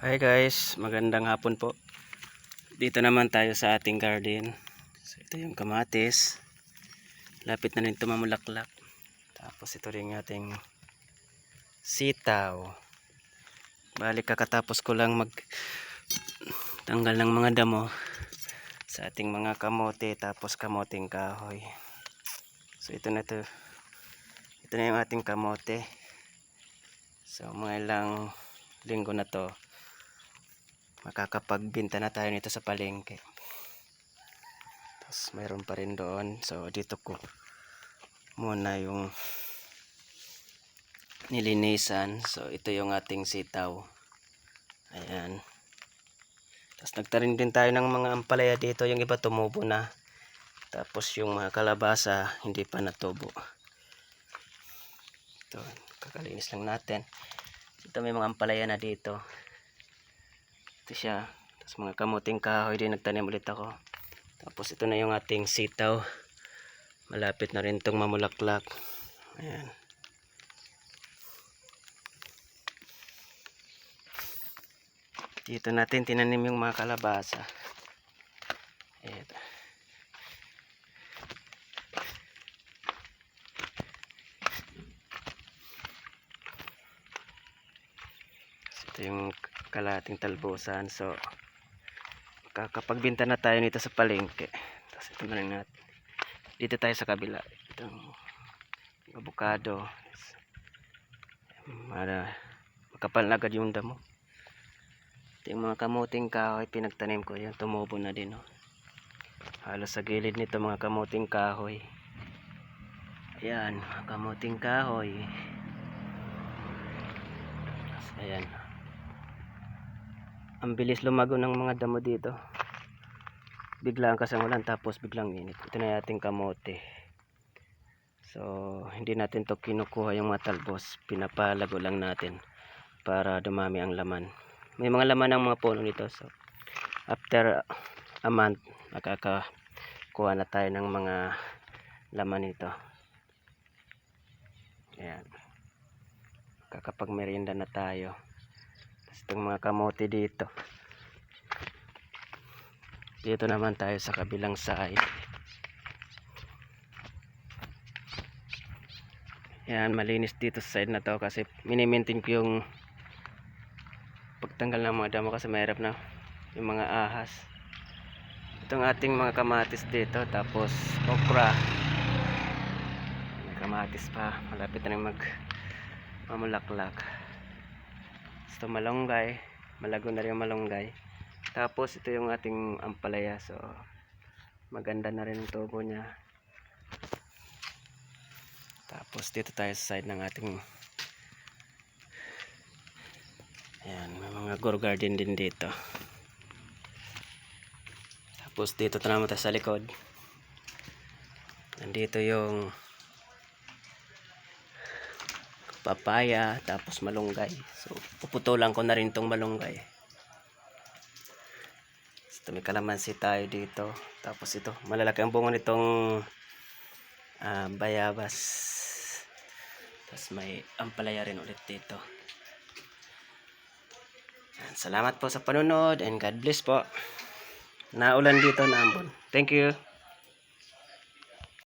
Hi guys, magandang hapon po. Dito naman tayo sa ating garden. So ito yung kamatis. Lapit na rin ito mamulaklak. Tapos ito rin ating sitaw. Balik kakatapos ko lang mag tanggal ng mga damo sa ating mga kamote tapos kamoting kahoy. So ito na to. Ito na yung ating kamote. So mga ilang linggo na to makakapagbinta na tayo nito sa palengke. Tapos mayroon pa rin doon. So dito ko muna yung nilinisan. So ito yung ating sitaw. Ayan. Tapos nagtarin din tayo ng mga ampalaya dito. Yung iba tumubo na. Tapos yung mga kalabasa hindi pa natubo. Ito kakalinis lang natin. Ito may mga ampalaya na dito. ito siya. Tapos mga kamuting kahoy din nagtanim ulit ako. Tapos ito na yung ating sitaw. Malapit na rin itong mamulaklak. Ayan. Dito natin tinanim yung mga kalabasa. Eto. ito yung kalating talbusan so kakapagbinta na tayo nito sa palengke. Tapos ito na rin natin. Dito tayo sa kabila. Itong avocado para makapal na agad yung damo. Ito yung mga kamuting kahoy. Pinagtanim ko. Yan tumubo na din oh. halos sa gilid nito mga kamuting kahoy. Ayan mga kamuting kahoy. Ayan ang bilis lumago ng mga damo dito. Biglang kasangulan tapos biglang init. Ito na ating kamote. So hindi natin to kinukuha yung mga talbos. Pinapalago lang natin para dumami ang laman. May mga laman ng mga puno nito. So after a month nakakakuha na tayo ng mga laman nito. Ayan. Kakapag merienda na tayo itong mga kamote dito. Dito naman tayo sa kabilang side. Yan malinis dito sa side na to kasi minimaintain ko yung pagtanggal ng mga damo kasi mahirap na yung mga ahas. Itong ating mga kamatis dito tapos okra. May kamatis pa. Malapit na mag mamulaklak ito malunggay. Malago na rin yung malunggay. Tapos ito yung ating ampalaya. So maganda na rin ang tubo niya. Tapos dito tayo sa side ng ating ayan may mga gore garden din dito. Tapos dito naman tayo sa likod. Nandito yung papaya tapos malunggay. So puputulan ko na rin tong malunggay. So, may kalamansi tayo dito. Tapos ito malalaki ang bunga nitong ah, bayabas. Tapos may ampalaya rin ulit dito. Yan, salamat po sa panunod and God bless po. Naulan dito na ambon thank you